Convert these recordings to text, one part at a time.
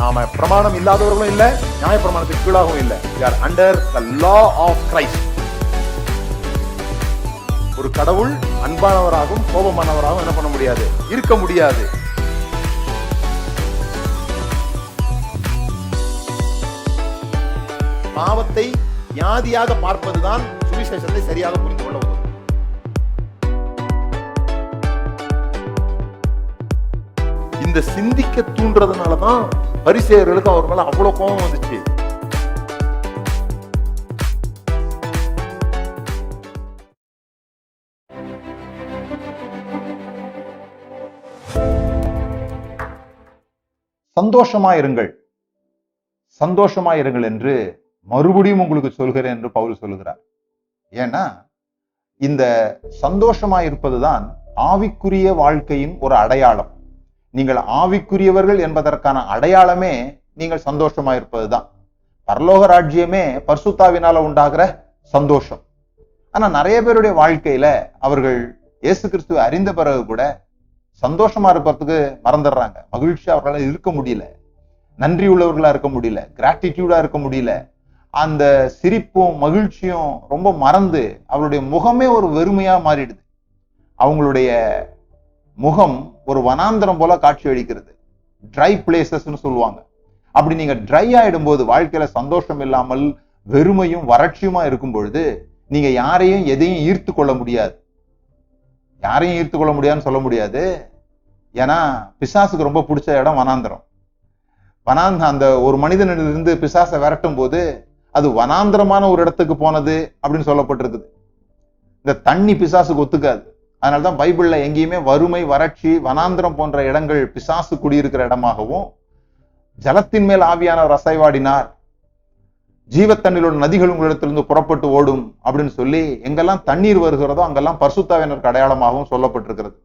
நாம பிரமாணம் இல்லாதவர்களும் இல்ல நியாய பிரமாணத்துக்கு கீழாகவும் இல்ல. Or under the law of Christ ஒரு கடவுள் அன்பானவராகவும் கோபமானவராகவும் என்ன பண்ண முடியாது? இருக்க முடியாது. பாவத்தை வியாதியாக பார்ப்பதுதான் சுவிசேஷத்தை சரியாக புரிந்து இந்த சிந்திக்க தூண்டுறதுனாலதான் பரிசெயர்களுக்கு அவர் மேலே அவ்வளோ கோபம் வந்துச்சு. சந்தோஷமாயிருங்கள். சந்தோஷமாயிருங்கள் என்று மறுபடியும் உங்களுக்கு சொல்கிறேன் என்று பவுல் சொல்லுகிறார். ஏன்னா இந்த சந்தோஷமாயிருப்பதுதான் ஆவிக்குரிய வாழ்க்கையின் ஒரு அடையாளம். நீங்கள் ஆவிக்குரியவர்கள் என்பதற்கான அடையாளமே நீங்கள் சந்தோஷமா இருப்பதுதான் பரலோக ராஜ்யமே பர்சுத்தாவினால உண்டாகிற சந்தோஷம். ஆனா நிறைய பேருடைய வாழ்க்கையில அவர்கள் இயேசு கிறிஸ்துவை அறிந்த பிறகு கூட சந்தோஷமா இருப்பதுக்கு மறந்துடுறாங்க. மகிழ்ச்சியா அவர்களால் இருக்க முடியல. நன்றி உள்ளவர்களா இருக்க முடியல. கிராட்டிடியூடா இருக்க முடியல. அந்த சிரிப்பும் மகிழ்ச்சியும் ரொம்ப மறந்து அவருடைய முகமே ஒரு வெறுமையா மாறிடுது. அவங்களுடைய முகம் ஒரு வனாந்திரம் போல காட்சி அளிக்கிறது. ட்ரை பிளேசஸ்ன்னு சொல்லுவாங்க. அப்படி நீங்க ட்ரை ஆயிடும் போது வாழ்க்கையில சந்தோஷம் இல்லாமல் வெறுமையும் வறட்சியுமா இருக்கும் பொழுது நீங்க யாரையும் எதையும் ஈர்த்து கொள்ள முடியாது. யாரையும் ஈர்த்து கொள்ள முடியாதுன்னு சொல்ல முடியாது. ஏன்னா பிசாசுக்கு ரொம்ப பிடிச்ச இடம் வனாந்திரம். வனாந்த அந்த ஒரு மனிதனிலிருந்து பிசாசை விரட்டும் போது அது வனாந்திரமான ஒரு இடத்துக்கு போனது அப்படின்னு சொல்லப்பட்டிருக்குது. இந்த தண்ணி பிசாசுக்கு ஒத்துக்காது. அதனாலதான் பைபிள்ல எங்கேயுமே வறுமை வறட்சி வனாந்திரம் போன்ற இடங்கள் பிசாசு குடியிருக்கிற இடமாகவும் ஜலத்தின் மேல் ஆவியானவர் அசைவாடினார் ஜீவத்தண்ணிலோட நதிகள் உங்களிடத்திலிருந்து புறப்பட்டு ஓடும் அப்படின்னு சொல்லி எங்கெல்லாம் தண்ணீர் வருகிறதோ அங்கெல்லாம் பர்சுத்தாவியானவருக்கு அடையாளமாகவும் சொல்லப்பட்டிருக்கிறது.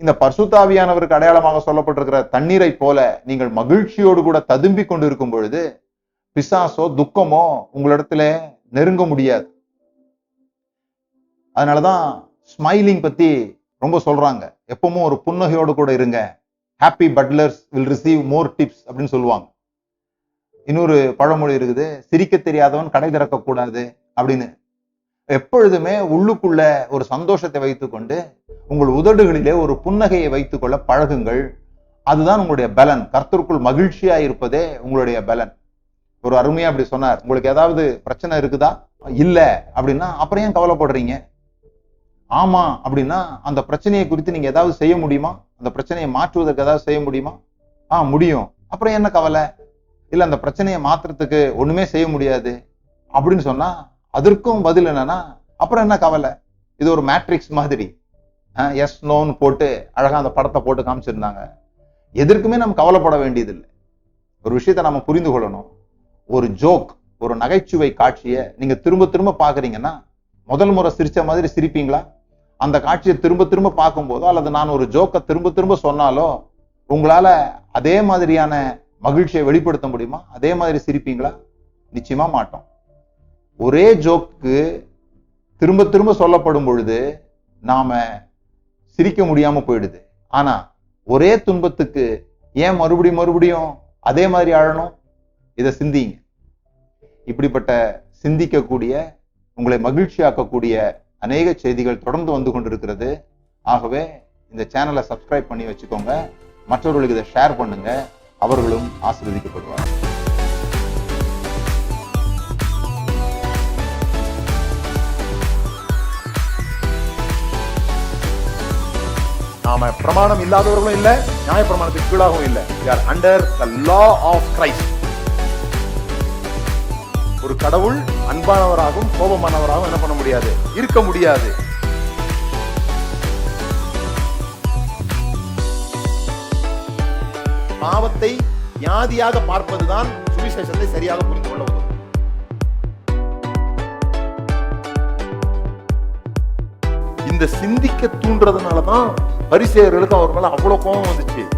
இந்த பர்சுத்தாவியானவருக்கு அடையாளமாக சொல்லப்பட்டிருக்கிற தண்ணீரை போல நீங்கள் மகிழ்ச்சியோடு கூட ததும்பி கொண்டு இருக்கும் பொழுது பிசாசோ துக்கமோ உங்களிடத்துல நெருங்க முடியாது. அதனாலதான் ஸ்மைலிங் பத்தி ரொம்ப சொல்றாங்க. எப்பவும் ஒரு புன்னகையோடு கூட இருங்க. Happy butlers will receive more tips அப்படின்னு சொல்லுவாங்க. இன்னொரு பழமொழி இருக்குது சிரிக்க தெரியாதவன் கடை திறக்கக்கூடாது அப்படின்னு. எப்பொழுதுமே உள்ளுக்குள்ள ஒரு சந்தோஷத்தை வைத்துக்கொண்டு உங்கள் உதடுகளிலே ஒரு புன்னகையை வைத்துக்கொள்ள பழகுங்கள். அதுதான் உங்களுடைய பலன். கர்த்தருக்குள் மகிழ்ச்சியா இருப்பதே உங்களுடைய பலன். ஒரு அருமையா அப்படி சொன்னார். உங்களுக்கு ஏதாவது பிரச்சனை இருக்குதா? இல்ல. அப்படின்னா அப்புறம் ஏன் கவலைப்படுறீங்க? ஆமா அப்படின்னா அந்த பிரச்சனையை குறித்து நீங்க ஏதாவது செய்ய முடியுமா? அந்த பிரச்சனையை மாற்றுவதற்கு ஏதாவது செய்ய முடியுமா? ஆ முடியும். அப்புறம் என்ன கவலை? இல்ல அந்த பிரச்சனையை மாத்துறதுக்கு ஒண்ணுமே செய்ய முடியாது அப்படின்னு சொன்னா அதற்கும் பதில் என்னன்னா அப்புறம் என்ன கவலை? இது ஒரு மேட்ரிக்ஸ் மாதிரி. எஸ் நோன்னு போட்டு அழகா அந்த படத்தை போட்டு காமிச்சிருந்தாங்க. எதற்குமே நம்ம கவலைப்பட வேண்டியதில்லை. ஒரு விஷயத்தை நம்ம புரிந்து கொள்ளணும். ஒரு ஜோக் ஒரு நகைச்சுவை காட்சியை நீங்க திரும்ப திரும்ப பாக்குறீங்கன்னா முதல் முறை சிரிச்ச மாதிரி சிரிப்பீங்களா? அந்த காட்சியை திரும்ப திரும்ப பார்க்கும்போதோ அல்லது நான் ஒரு ஜோக்கை திரும்ப திரும்ப சொன்னாலோ உங்களால அதே மாதிரியான மகிழ்ச்சியை வெளிப்படுத்த முடியுமா? அதே மாதிரி சிரிப்பீங்களா? நிச்சயமா மாட்டோம். ஒரே ஜோக்கு திரும்ப திரும்ப சொல்லப்படும் பொழுது நாம சிரிக்க முடியாம போயிடுது. ஆனா ஒரே துன்பத்துக்கு ஏன் மறுபடியும் மறுபடியும் அதே மாதிரி அழணும் இதை சிந்திங்க. இப்படிப்பட்ட சிந்திக்கக்கூடிய உங்களை மகிழ்ச்சியாக்கக்கூடிய அநேக செய்திகள் தொடர்ந்து வந்து கொண்டிருக்கிறது. ஆகவே இந்த சேனலை சப்ஸ்கிரைப் பண்ணி வச்சுக்கோங்க. மற்றவர்களுக்கு இதை ஷேர் பண்ணுங்க. அவர்களும் ஆசீர்வதிக்கப்படுவார் நாம பிரமாணம் இல்லாதவர்களும் இல்லை நியாய பிரமாணத்துக்கு கீழாகவும் இல்லை. Or under the law of Christ ஒரு கடவுள் அன்பானவராகவும் கோபமானவராகவும் என்ன பண்ண முடியாது? இருக்க முடியாது. பாவத்தை வியாதியாக பார்ப்பதுதான் சுவிசேஷத்தை சரியாக புரிந்து கொள்ள உதவும். இந்த சிந்திக்க தூண்டுறதுனாலதான் பரிசெயர்களுக்கு அவர் மேல அவ்வளவு கோபம் வந்துச்சு.